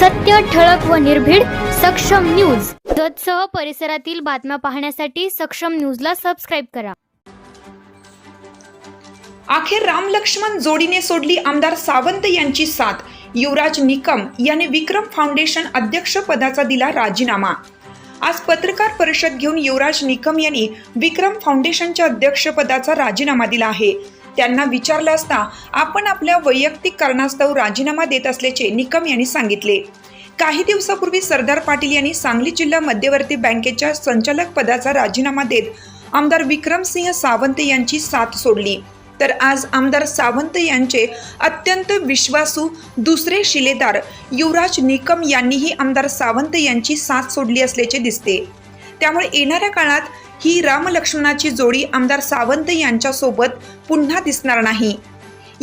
सत्य ठळक व निर्भीड सक्षम न्यूज. जतसह परिसरातील बातम्या पाहण्यासाठी सक्षम न्यूजला सबस्क्राईब करा. अखेर राम लक्ष्मण जोडीने सोडली आमदार सावंत यांची साथ. युवराज निकम याने विक्रम फाउंडेशन अध्यक्षपदाचा दिला राजीनामा. आज पत्रकार परिषद घेऊन युवराज निकम यांनी विक्रम फाउंडेशनच्या अध्यक्षपदाचा राजीनामा दिला आहे. त्यांना विचारलं असता आपण आपल्या वैयक्तिक कारणास्तव राजीनामा देत असल्याचे निकम यांनी सांगितले. काही दिवसापूर्वी सरदार पाटील यांनी सांगली जिल्हा मध्यवर्ती बँकेच्या संचालक पदाचा राजीनामा देत आमदार विक्रमसिंह सावंत यांची साथ सोडली. तर आज आमदार सावंत यांचे अत्यंत विश्वासू दुसरे शिलेदार युवराज निकम यांनीही आमदार सावंत यांची साथ सोडली असल्याचे दिसते. त्यामुळे येणाऱ्या काळात ही रामलक्ष्मणाची जोडी आमदार सावंत यांच्यासोबत पुन्हा दिसणार नाही.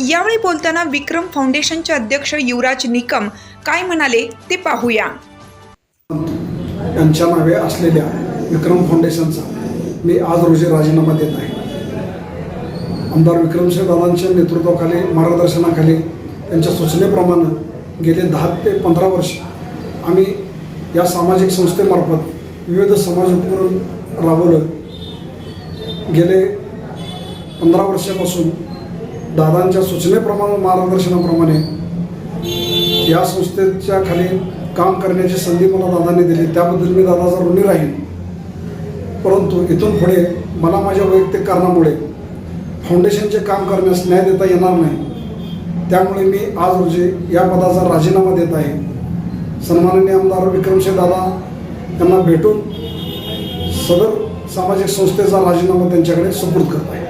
यावेळी बोलताना विक्रम फाउंडेशनचे अध्यक्ष युवराज निकम काय म्हणाले ते पाहूया. यांच्या नावे असलेल्या विक्रम फाउंडेशनचा मी आज रोजी राजीनामा देत आहे. आमदार विक्रमसिंह दादांच्या नेतृत्वाखाली मार्गदर्शनाखाली त्यांच्या सूचनेप्रमाणे गेले दहा ते पंधरा वर्ष आम्ही या सामाजिक संस्थेमार्फत विविध समाज उपक्रम राबवलं. गेले पंधरा वर्षापासून दादांच्या सूचनेप्रमाणे मार्गदर्शनाप्रमाणे या संस्थेच्या खाली काम करण्याची संधी मला दादांनी दिली. त्याबद्दल मी दादाचा ऋणी राहीन. परंतु इथून पुढे मला माझ्या वैयक्तिक कारणामुळे फाउंडेशनचे काम करण्यास न्याय देता येणार नाही. त्यामुळे मी आज रोजी या पदाचा राजीनामा देत आहे. सन्माननीय आमदार विक्रमसिंह दादा यांना भेटून सदर सामाजिक संस्थेचा राजीनामा त्यांच्याकडे सुपूर्द करत आहे.